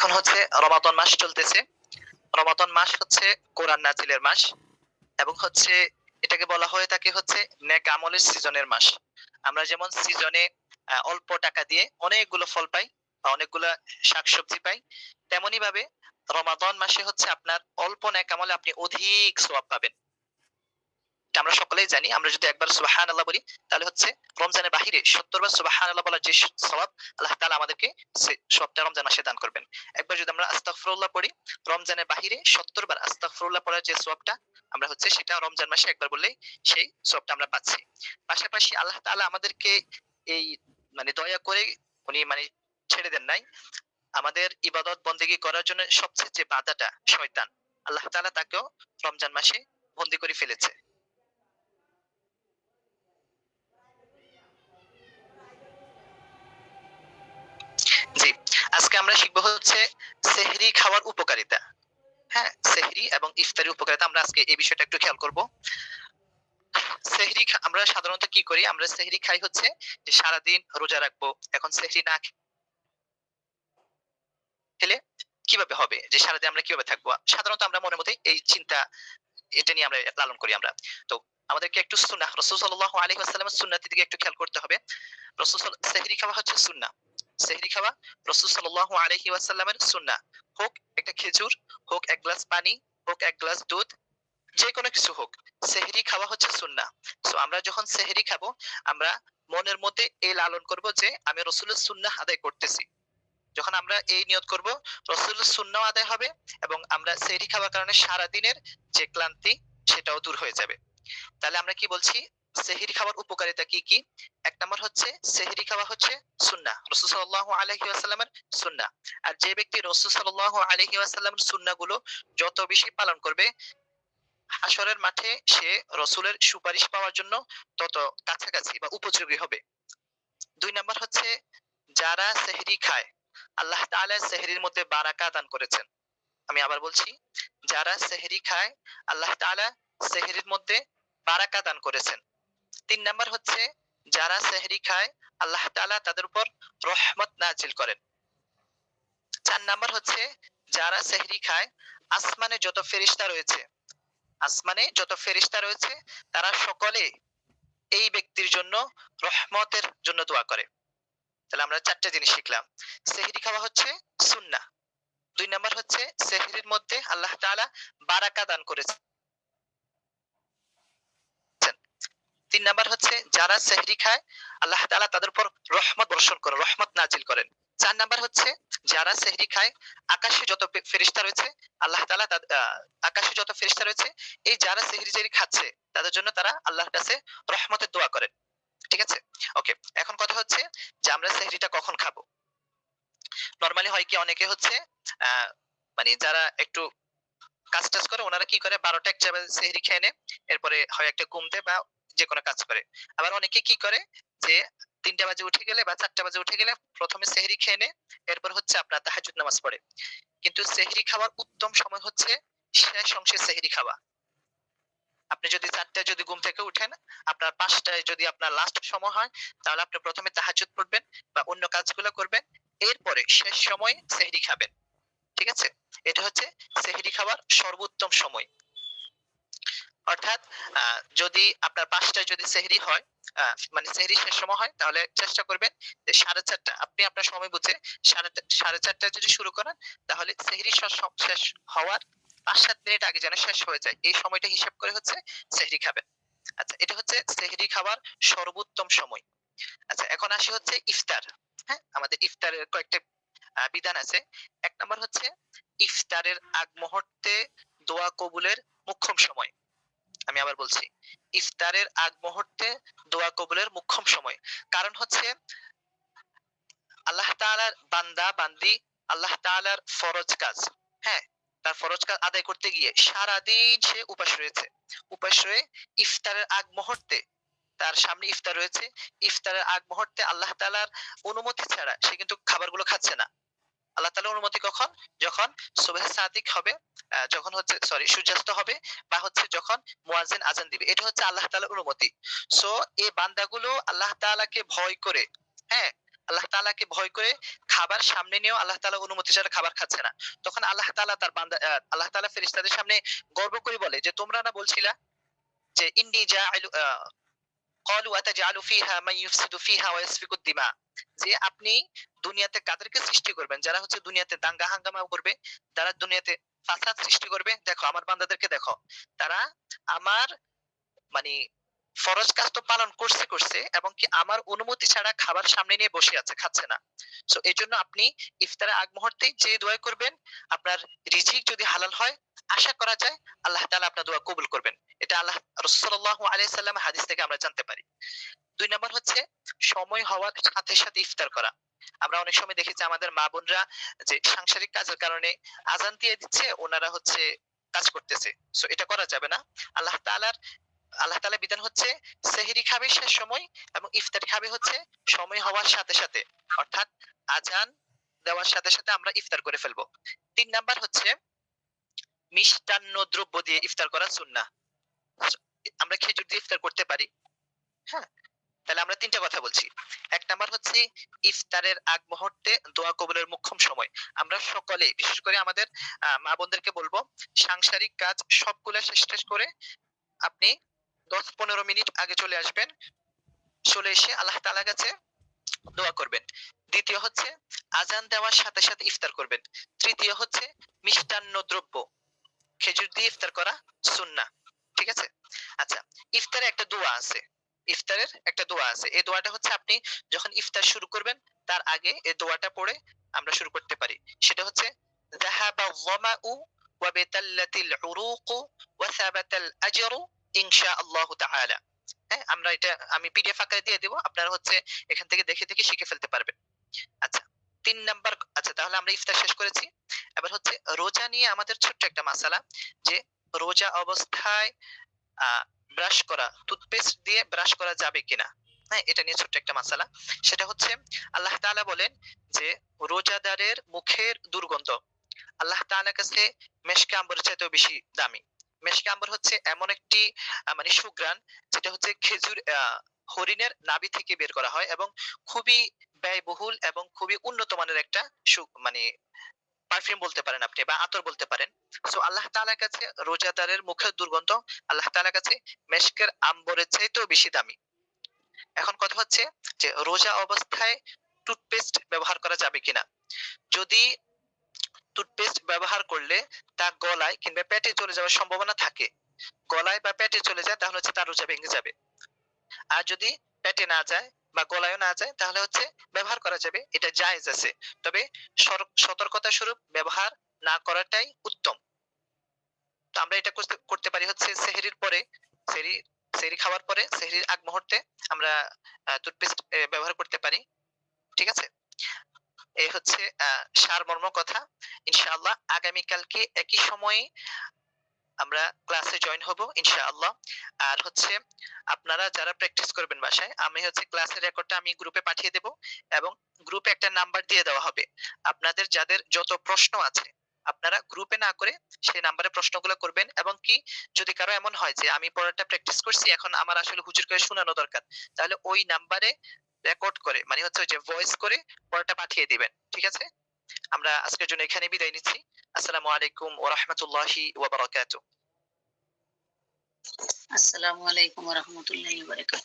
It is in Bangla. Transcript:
এখন হচ্ছে রমাদন মাস চলতেছে। রমাদন মাস হচ্ছে কোরআন নাজিলের মাস এবং হচ্ছে এটাকে বলা হয়ে থাকে হচ্ছে নেক আমলের সিজনের মাস। আমরা যেমন সিজনে অল্প টাকা দিয়ে অনেকগুলো ফল পাই বা অনেকগুলো শাকসবজি পাই তেমনি ভাবে রমাদন মাসে হচ্ছে আপনার অল্প নেক আমলে আপনি অধিক সওয়াব পাবেন। আমরা সকলেই জানি। আমরা যদি একবার সুবাহান আল্লাহ বলি, তাহলে হচ্ছে রমজানের বাহিরে সত্তর বার সুবাহান আল্লাহ বলার যে সওয়াব, আল্লাহ তাআলা আমাদেরকে সে সবটা রমজান মাসে দান করবেন। একবার যদি আমরা আস্তাগফিরুল্লাহ পড়ি, রমজানের বাহিরে সত্তর বার আস্তাগফিরুল্লাহ পড়ার যে সওয়াবটা, আমরা হচ্ছে সেটা রমজান মাসে একবার বললেই সেই সওয়াবটা আমরা পাচ্ছি। পাশাপাশি আল্লাহ তাআলা আমাদেরকে এই মানে দয়া করে উনি মানে ছেড়ে দেন নাই। আমাদের ইবাদত বন্দেগী করার জন্য সবচেয়ে যে বাধাটা শয়তান, আল্লাহ তাআলা তাকেও রমজান মাসে বন্দি করে ফেলেছে। আজকে আমরা শিখব হচ্ছে সেহরি খাওয়ার উপকারিতা। হ্যাঁ সেহরি এবং ইফতারি উপকারিতা। আমরা আজকে এই বিষয়টা একটু খেয়াল করব। সেহরি আমরা সাধারণত কি করি? আমরা সেহরি খাই হচ্ছে যে সারাদিন রোজা রাখব। এখন সেহরি না খেলে কীভাবে হবে? যে সারাদিন আমরা কীভাবে থাকব? সাধারণত আমরা মনের মধ্যে এই চিন্তা, এটা নিয়ে আমরা লালন করি আমরা। তো আমাদেরকে একটু সুন্নাহ, রসুল সাল্লাল্লাহু আলাইহি ওয়াসাল্লামের সুন্নাতের দিকে একটু খেয়াল করতে হবে। রসুল সেহরি খাওয়া হচ্ছে সুন্নাহ। সেহরি খাওয়া রসুল সাল্লাল্লাহু আলাইহি ওয়াসাল্লামের সুন্নাহ। হোক একটা খেজুর, হোক এক গ্লাস পানি, হোক এক গ্লাস দুধ যে কোনো কিছু হোক, সেহরি খাওয়া হচ্ছে সুন্নাহ। সো আমরা যখন সেহরি খাব, আমরা মনের মধ্যে এই লালন করব যে আমি রসুলের সুন্না আদায় করতেছি। যখন আমরা এই নিয়ত করব, রসুলের সুন্নাহ আদায় হবে এবং আমরা সেহরি খাওয়ার কারণে সারা দিনের যে ক্লান্তি, সেটাও দূর হয়ে যাবে। তাহলে আমরা কি বলছি? সেহরি খাওয়ার উপকারিতা কি কি? এক নম্বর হচ্ছে, সেহরি খাওয়া হচ্ছে সুন্নাহ। রাসূল সাল্লাল্লাহু আলাইহি ওয়াসাল্লামের সুন্নাহ। আর যে ব্যক্তি রাসূল সাল্লাল্লাহু আলাইহি ওয়াসাল্লামের সুন্নাহগুলো যত বেশি পালন করবে হাসরের মাঠে সে রসুলের সুপারিশ পাওয়ার জন্য তত কাছাকাছি বা উপযোগী হবে। দুই নম্বর হচ্ছে, যারা সেহরি খায়, আল্লাহ তাআলা সেহরির মধ্যে বারাকা দান করেছেন। আমি আবার বলছি, যারা সেহরি খায়, আল্লাহ তাআলা সেহরির মধ্যে বারাকা দান করেছেন। তিন নাম্বার হচ্ছে, যারা সেহরি খায়, আল্লাহ তাআলা তাদের উপর রহমত নাজিল করেন। চার নাম্বার হচ্ছে, যারা সেহরি খায়, আসমানে যত ফেরিস্তা রয়েছে, আসমানে যত ফেরিস্তা রয়েছে, তারা সকলে এই ব্যক্তির জন্য রহমতের জন্য দোয়া করে। তাহলে আমরা চারটা জিনিস শিখলাম। সেহরি খাওয়া হচ্ছে সুন্না দুই নাম্বার হচ্ছে, সেহরির মধ্যে আল্লাহ তাআলা বারাকা দান করেছে তিন নাম্বার হচ্ছে, যারা সেহরি খায়, আল্লাহ তাআলা তাদের উপর রহমত বর্ষণ করেন, রহমত নাজিল করেন। চার নাম্বার হচ্ছে, যারা সেহরি খায়, আকাশে যত ফেরিস্তা রয়েছে, আল্লাহ তাআলা আকাশে যত ফেরিস্তা রয়েছে, এই যারা সেহরি জেরি খাচ্ছে, তাদের জন্য তারা আল্লাহর কাছে রহমতের দোয়া করেন। ঠিক আছে? ওকে, এখন কথা হচ্ছে যে আমরা সেহরিটা কখন খাব? নরমালি হয় কি, অনেকে হচ্ছে মানে যারা একটু কাজ টাজ করে, ওনারা কি করে, বারোটা এক সেহরি খেয়ে নেয়, এরপরে হয় একটা ঘুমতে বা যে কোনো কাজ করে। আবার অনেকে কি করে যে তিনটা বাজে উঠে গেলে বা চারটা বাজে উঠে গেলে প্রথমে সেহরি খেয়ে নে এরপর হচ্ছে আপনার তাহাজুদ নামাজ পড়ে। কিন্তু সেহরি খাওয়ার উত্তম সময় হচ্ছে শেষ অংশে সেহরি খাওয়া। আপনি যদি চারটায় যদি ঘুম থেকে উঠেন, আপনার পাঁচটায় যদি আপনার লাস্ট সময় হয়, তাহলে আপনি প্রথমে তাহাজুদ পড়বেন বা অন্য কাজগুলো করবেন, এরপরে শেষ সময়ে সেহরি খাবেন। ঠিক আছে? এটা হচ্ছে সেহরি খাওয়ার সর্বোত্তম সময়। অর্থাৎ যদি আপনার পাঁচটায় যদি সেহরি হয় মানে সেহরি শেষ সময় হয়, তাহলে চেষ্টা করবেন যে সাড়ে চারটা, আপনি আপনার সময় বুঝে সাড়ে সাড়ে চারটায় যদি শুরু করেন, তাহলে সেহরি শেষ হওয়ার পাঁচ সাত মিনিট আগে যেন শেষ হয়ে যায়। এই সময়টা হিসাব করে হচ্ছে সেহরি খাবেন। আচ্ছা এটা হচ্ছে সেহরি খাবার সর্বোত্তম সময়। আচ্ছা এখন আসি হচ্ছে ইফতার। হ্যাঁ আমাদের ইফতারের কয়েকটা বিধান আছে। এক নম্বর হচ্ছে ইফতারের আগ মুহূর্তে দোয়া কবুলের মুখ্যম সময়। আমি আবার বলছি, ইফতারের আগ মুহূর্তে দোয়া কবুলের মুখ্যম সময়। কারণ হচ্ছে, আল্লাহ তাআলার বান্দা, বান্দি, আল্লাহ তাআলার ফরজ কাজ। হ্যাঁ তার ফরজ কাজ আদায় করতে গিয়ে সারা দিন সে উপাস রয়েছে। উপাস রয়ে ইফতারের আগ মুহূর্তে তার সামনে ইফতার রয়েছে। ইফতারের আগ মুহূর্তে আল্লাহ তাআলার অনুমতি ছাড়া সে কিন্তু খাবারগুলো খাচ্ছে না। আল্লাহ তাআলার অনুমতি কখন যখন সুবহ সাদিক হবে যখন হচ্ছে সরি সূর্যাস্ত হবে বা হচ্ছে যখন মুয়াজ্জিন আজান দিবে এটা হচ্ছে আল্লাহ তাআলার অনুমতি সো এই বান্দাগুলো আল্লাহ তাআলাকে ভয় করে হ্যাঁ আল্লাহ তাআলাকে ভয় করে খাবার সামনে নিয়েও আল্লাহ তাআলা অনুমতি ছাড়া খাবার খাচ্ছে না তখন আল্লাহ তাআলা তার বান্দা আহ, আল্লাহ তাআলা ফেরেশতাদের সামনে গর্ব করে বলে যে তোমরা না বলছিলা যে ইন্নী জাইলু আহ, قالوا أتجعل فيها من يفسد فيها ويسفك الدماء যে আপনি দুনিয়াতে কাদেরকে সৃষ্টি করবেন, যারা হচ্ছে দুনিয়াতে দাঙ্গা হাঙ্গামা করবে, যারা দুনিয়াতে ফাসাদ সৃষ্টি করবে, দেখো আমার বান্দাদেরকে দেখো, তারা আমার মানে ফরজ কাজ তো পালন করছে করছে এবং কি আমার অনুমতি ছাড়া খাবার সামনে নিয়ে বসে আছে, খাচ্ছে না। সো এই জন্য আপনি ইফতারের আগ মুহূর্তে যে দোয়া করবেন, আপনার রিজিক যদি হালাল হয় আশা করা যায় আল্লাহ তাআলা আপনার দোয়া কবুল করবেন। এটা আল্লাহ রাসূলুল্লাহ আলাইহি সাল্লাম হাদিস থেকে আমরা জানতে পারি। দুই নম্বর হচ্ছে সময় হওয়ার সাথে সাথে ইফতার করা। আমরা অনেক সময় দেখেছি আমাদের মা বোনরা যে সাংসারিক কাজের কারণে আজান দিয়ে দিচ্ছে, ওনারা হচ্ছে কাজ করতেছে। সো এটা করা যাবে না। আল্লাহ তাআলার, আল্লাহ তাআলা বিধান হচ্ছে সেহরি খাবে শেষ সময় এবং ইফতার খাবে হচ্ছে সময় হওয়ার সাথে সাথে। অর্থাৎ আজান দেওয়ার সাথে সাথে আমরা ইফতার করে ফেলব। তিন নাম্বার হচ্ছে মিষ্টান্ন দ্রব্য দিয়ে ইফতার করা সুন্নাহ। আমরা খেজুর দিয়ে ইফতার করতে পারি। হ্যাঁ তাহলে আমরা তিনটা কথা বলছি। এক নাম্বার হচ্ছে ইফতারের আগ মুহূর্তে দোয়া কবুলের মুখ্যম সময়। আমরা সকলে, বিশেষ করে আমাদের মা বোনদেরকে বলব, সাংসারিক কাজ সবগুলো শেষ শেষ করে আপনি দশ পনেরো মিনিট আগে চলে আসবেন। চলে এসে আল্লাহ তাআলার কাছে দোয়া করবেন। দ্বিতীয় হচ্ছে আজান দেওয়ার সাথে সাথে ইফতার করবেন। তৃতীয় হচ্ছে মিষ্টান্ন দ্রব্য। খেজুর দিয়ে ইফতার করা সুন্নাহ ঠিক আছে? আচ্ছা ইফতারে একটা দোয়া আছে। ইফতারের একটা দোয়া আছে। এই দোয়াটা হচ্ছে আপনি যখন ইফতার শুরু করবেন, তার আগে এই দোয়াটা পড়ে আমরা শুরু করতে পারি। সেটা হচ্ছে হ্যাঁ আমরা এটা, আমি পিডিএফ আকারে দিয়ে হচ্ছে এখান থেকে দেখে দেখে শিখে ফেলতে পারবেন। আচ্ছা তিন নাম্বার আচ্ছা তাহলে আমরা ইফতার শেষ করেছি। এবার হচ্ছে রোজা নিয়ে আমাদের ছোট্ট একটা মাসালা, যে রোজা অবস্থায় ব্রাশ করা টুথপেস্ট দিয়ে ব্রাশ করা যাবে কিনা। হ্যাঁ এটা নিয়ে ছোট্ট একটা মাসালা। সেটা হচ্ছে আল্লাহ তাআলা বলেন যে, রোজাদারের মুখের দুর্গন্ধ আল্লাহ তাআলার কাছে মেশকে আম্বরের চাইতেও বেশি দামি। মেশকে আম্বর হচ্ছে এমন একটি মানে সুগ্রান যেটা হচ্ছে খেজুর হরিণের নাভি থেকে বের করা হয় এবং খুবই ব্যয়বহুল এবং খুবই উন্নত মানের একটা সু- মানে পারফিউম বলতে পারেন আপনি বা আতর বলতে পারেন। সো আল্লাহ তাআলার কাছে রোজাদারের মুখের দুর্গন্ধ, আল্লাহ তাআলার কাছে মেশকের আম্বরের চাইতেও বেশি দামি। এখন কথা হচ্ছে যে, রোজা অবস্থায় টুথপেস্ট ব্যবহার করা যাবে কিনা? যদি টুথপেস্ট ব্যবহার করলে তা গলায় কিংবা পেটে চলে যাওয়ার সম্ভাবনা থাকে। গলায় বা পেটে চলে যায়, তাহলে হচ্ছে তার রোজা ভেঙে যাবে। আর যদি পেটে না যায় বা গলায়ও না যায়, তাহলে হচ্ছে ব্যবহার করা যাবে, এটা জায়েজ আছে। তবে সতর্কতা স্বরূপ ব্যবহার না করাটাই উত্তম। তো আমরা এটা করতে- পারি হচ্ছে সেহরির পরে, সেহরি সেহরি খাওয়ার পরে, সেহরির আগ মুহূর্তে আমরা টুথপেস্ট ব্যবহার করতে পারি। ঠিক আছে? এই হচ্ছে সারমর্ম কথা। ইনশাআল্লাহ আগামীকালকে একই সময়ে আমরা ক্লাসে জয়েন হব, ইনশাআল্লাহ। আর হচ্ছে, আপনারা যারা প্র্যাকটিস করবেন বাসায়, আমি হচ্ছে ক্লাসের রেকর্ডটা আমি গ্রুপে পাঠিয়ে দেব এবং গ্রুপে একটা নাম্বার দিয়ে দেওয়া হবে। আপনাদের যাদের যত প্রশ্ন আছে, আপনারা গ্রুপে না করে সেই নাম্বারে প্রশ্নগুলো করবেন এবং কি, যদি কারও এমন হয় যে, আমি পড়াটা প্র্যাকটিস করছি, এখন আমার আসলে হুজুর করে শোনানো দরকার, তাহলে ওই নাম্বারে রেকর্ড করে মানে হচ্ছে যে ভয়েস করে পড়াটা পাঠিয়ে দিবেন। ঠিক আছে? আমরা আজকের জন্য এখানে বিদায় নিচ্ছি আসসালামু আলাইকুম ওয়া রাহমাতুল্লাহি ওয়া বারাকাতুহু আসসালামু আলাইকুম রহমতুল্লাহ বারকাত